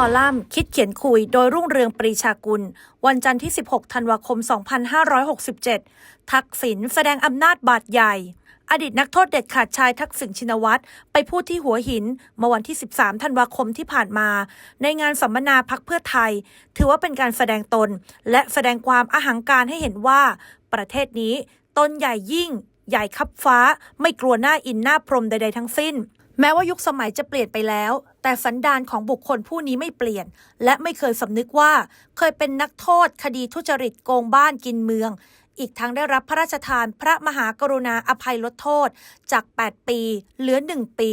อลัมน์คิดเขียนคุยโดยรุ่งเรืองปรีชากุล วันจันทร์ที่ 16 ธันวาคม 2567 ทักษิณแสดงอำนาจบาดใหญ่ อดีตนักโทษเด็ดขาดชายทักษิณชินวัตรไปพูดที่หัวหินเมื่อวันที่ 13 ธันวาคมที่ผ่านมา ในงานสัมมนาพักเพื่อไทย ถือว่าเป็นการแสดงตน และแสดงความอาหังการให้เห็นว่า ประเทศนี้ตนใหญ่ยิ่ง ใหญ่คับฟ้า ไม่กลัวหน้าอินหน้าพรหมใดๆทั้งสิ้น แม้ว่ายุคสมัยจะเปลี่ยนไปแล้ว แต่สันดานของบุคคลผู้นี้ไม่เปลี่ยน และไม่เคยสำนึกว่าเคยเป็นนักโทษคดีทุจริตโกงบ้านกินเมือง อีกทั้งได้รับพระราชทานพระมหากรุณาอภัยลดโทษจาก 8 ปีเหลือ 1 ปี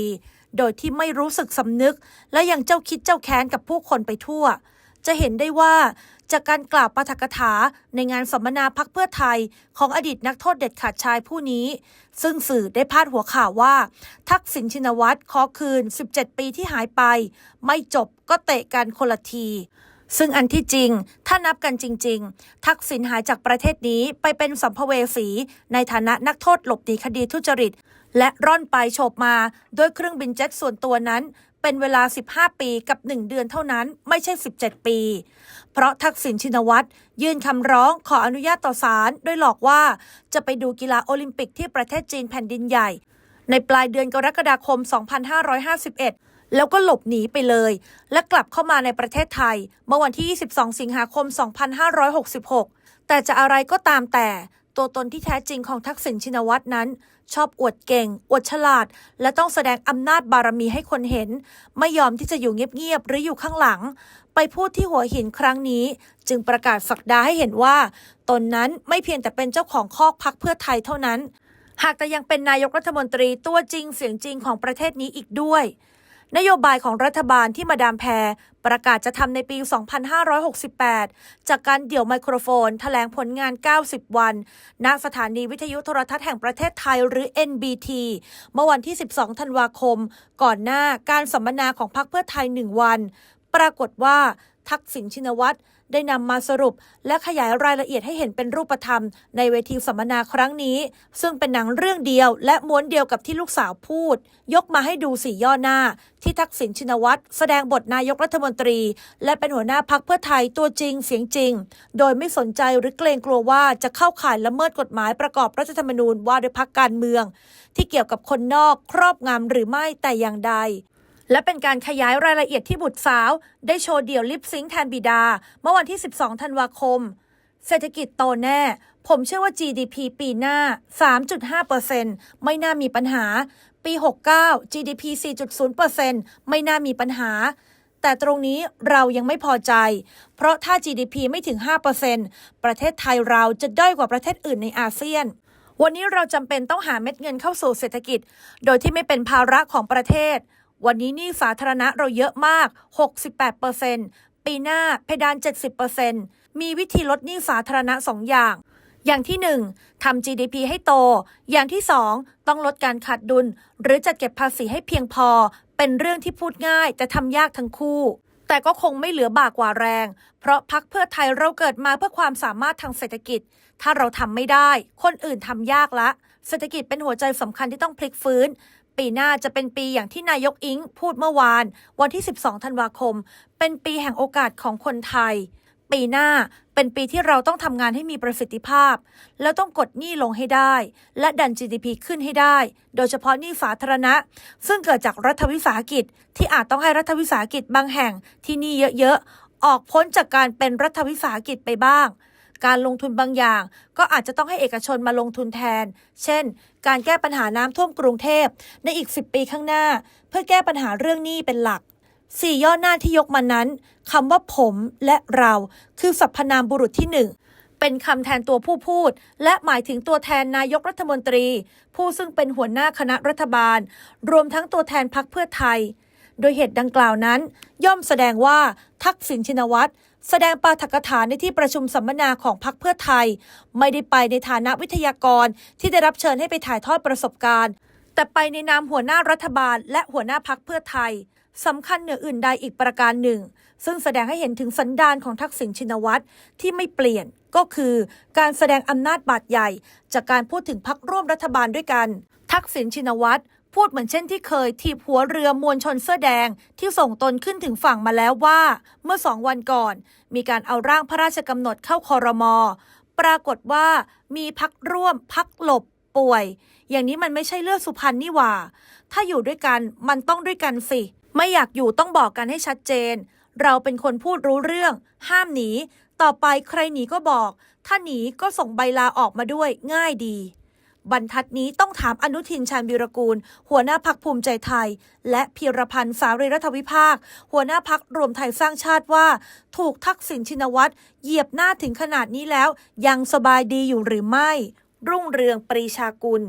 โดยที่ไม่รู้สึกสำนึก และยังเจ้าคิดเจ้าแค้นกับผู้คนไปทั่ว จะเห็นได้ว่าจากการกล่าวปาฐกถาในงานสัมมนาพักเพื่อไทยของอดีตนักโทษเด็ดขาดชายผู้นี้ ซึ่งสื่อได้พาดหัวข่าวว่า ทักษิณชินวัตรขอคืน 17 ปีที่หายไป ไม่จบก็เตะกันคนละทีซึ่งอันที่จริง ถ้านับกันจริง ๆ ทักษิณหายจากประเทศนี้ไปเป็นสัมภเวสี ในฐานะนักโทษหลบหนีคดีทุจริต และร่อนไปโฉบมาโดยเครื่องบินเจ็ตส่วนตัวนั้น เป็นเวลา 15 ปีกับ 1 เดือนเท่านั้นไม่ใช่ 17 ปี เพราะทักษิณชินวัตรยื่นคำร้องขออนุญาตต่อศาลโดยหลอกว่าจะไปดูกีฬาโอลิมปิกที่ประเทศจีนแผ่นดินใหญ่ ในปลายเดือนกรกฎาคม 2551แล้วก็หลบหนีไปเลย และกลับเข้ามาในประเทศไทย เมื่อวันที่ 22 สิงหาคม 2566 แต่จะอะไรก็ตามแต่ ตัวตนที่แท้จริงของทักษิณชินวัตรนั้น ชอบอวดเก่ง อวดฉลาด และต้องแสดงอำนาจบารมีให้คนเห็น ไม่ยอมที่จะอยู่เงียบๆหรืออยู่ข้างหลัง ไปพูดที่หัวหินครั้งนี้ จึงประกาศสักดาให้เห็นว่า ตนนั้นไม่เพียงแต่เป็นเจ้าของคอกพักเพื่อไทยเท่านั้น หากแต่ยังเป็นนายกรัฐมนตรีตัวจริงเสียงจริงของประเทศนี้อีกด้วย นโยบายของรัฐบาลที่มาดามแพรประกาศจะทำในปี 2568 จากการเดี่ยวไมโครโฟนแถลงผลงาน 90 วัน ณ สถานีวิทยุโทรทัศน์แห่งประเทศไทยหรือ NBT เมื่อวันที่ 12 ธันวาคม ก่อนหน้าการสัมมนาของพรรคเพื่อไทย 1 วัน ปรากฏว่าทักษิณชินวัตร ได้นำมาสรุป และขยายรายละเอียดให้เห็นเป็นรูปธรรม ในเวทีสัมมนาครั้งนี้ ซึ่งเป็นหนังเรื่องเดียว และม้วนเดียวกับที่ลูกสาวพูด ยกมาให้ดูสี่ย่อหน้า ที่ทักษิณชินวัตรแสดงบทนายกรัฐมนตรี และเป็นหัวหน้าพักเพื่อไทยตัวจริงเสียงจริง โดยไม่สนใจหรือเกรงกลัวว่าจะเข้าข่ายละเมิดกฎหมายประกอบรัฐธรรมนูญว่าด้วยพักการเมือง ที่เกี่ยวกับคนนอกครอบงำหรือไม่แต่อย่างใด และเป็นการขยายรายละเอียดที่บุตรสาว ได้โชว์เดี่ยวลิปซิงค์แทนบิดา เมื่อวันที่ 12 ธันวาคม เศรษฐกิจโตแน่ ผมเชื่อว่า GDP ปีหน้า 3.5%ไม่น่ามีปัญหา ปี 69 GDP 4.0%ไม่น่ามีปัญหา แต่ตรงนี้เรายังไม่พอใจ เพราะถ้า GDP ไม่ถึง 5%ประเทศไทยเราจะด้อยกว่าประเทศอื่นในอาเซียนวันนี้เราจำเป็นต้องหาเม็ดเงินเข้าสู่เศรษฐกิจ โดยที่ไม่เป็นภาระของประเทศ วันนี้หนี่สาธารณะเราเยอะมาก 68%ปีหน้าเพดาน 70%มีวิธีลดหนี้สาธารณะ 2 อย่าง อย่างที่ 1ทำ GDP ให้โต อย่างที่ 2 ต้องลดการขาดดุล หรือจัดเก็บภาษีให้เพียงพอ เป็นเรื่องที่พูดง่ายแต่ทำยากทั้งคู่แต่ก็คงไม่เหลือบากกว่าแรง เพราะพักเพื่อไทยเราเกิดมาเพื่อความสามารถทางเศรษฐกิจ ถ้าเราทำไม่ได้ คนอื่นทำยากละ เศรษฐกิจเป็นหัวใจสำคัญที่ต้องพลิกฟื้น ปีหน้าจะเป็นปีอย่างที่นายกอิงพูดเมื่อวาน วันที่ 12 ธันวาคม เป็นปีแห่งโอกาสของคนไทย ปีหน้าเป็นปีที่เราต้องทำงานให้มีประสิทธิภาพ แล้วต้องกดหนี้ลงให้ได้ และดัน GDP ขึ้นให้ได้ โดยเฉพาะหนี้สาธารณะ ซึ่งเกิดจากรัฐวิสาหกิจ ที่อาจต้องให้รัฐวิสาหกิจบางแห่งที่หนี้เยอะๆออกพ้นจากการเป็นรัฐวิสาหกิจไปบ้าง การลงทุนบางอย่าง ก็อาจจะต้องให้เอกชนมาลงทุนแทน เช่น การแก้ปัญหาน้ำท่วมกรุงเทพในอีก 10 ปีข้างหน้า เพื่อแก้ปัญหาเรื่องหนี้เป็นหลักสี่ย่อหน้าที่ยกมานั้นคำว่าผมและเรา คือสรรพนามบุรุษที่หนึ่งเป็นคำแทนตัวผู้พูด และหมายถึงตัวแทนนายกรัฐมนตรี ผู้ซึ่งเป็นหัวหน้าคณะรัฐบาล รวมทั้งตัวแทนพักเพื่อไทย โดยเหตุดังกล่าวนั้น ย่อมแสดงว่าทักษิณชินวัตรแสดงปาฐกถาในที่ประชุมสัมมนาของพรรคเพื่อไทย ไม่ได้ไปในฐานะวิทยากรที่ได้รับเชิญให้ไปถ่ายทอดประสบการณ์ แต่ไปในนามหัวหน้ารัฐบาล และหัวหน้าพักเพื่อไทยสำคัญเหนืออื่นใดอีกประการหนึ่ง ซึ่งแสดงให้เห็นถึงสันดานของทักษิณชินวัตรที่ไม่เปลี่ยนก็คือ การแสดงอำนาจบาดใหญ่ จากการพูดถึงพักร่วมรัฐบาลด้วยกัน ทักษิณชินวัตร พูดเหมือนเช่นที่เคยทีบหัวเรือมวลชนเสื้อแดงที่ส่งตนขึ้นถึงฝั่งมาแล้วว่า เมื่อสองวันก่อน มีการเอาร่างพระราชกำหนดเข้าคอรมอปรากฏว่ามีพักร่วมพักหลบป่วย อย่างนี้มันไม่ใช่เลือดสุพรรณนี่หว่า ถ้าอยู่ด้วยกันมันต้องด้วยกันสิ ไม่อยากอยู่ต้องบอกกันให้ชัดเจน เราเป็นคนพูดรู้เรื่อง ห้ามหนี ต่อไปใครหนีก็บอก ถ้าหนีก็ส่งใบลาออกมาด้วยง่ายดี บรรทัดนี้ต้องถามอนุทินชาญวิรกูล หัวหน้าพักภูมิใจไทย และพีรพันธ์สารีรัฐวิภาค หัวหน้าพักรวมไทยสร้างชาติว่า ถูกทักษิณชินวัตรเหยียบหน้าถึงขนาดนี้แล้ว ยังสบายดีอยู่หรือไม่ รุ่งเรืองปรีชากุล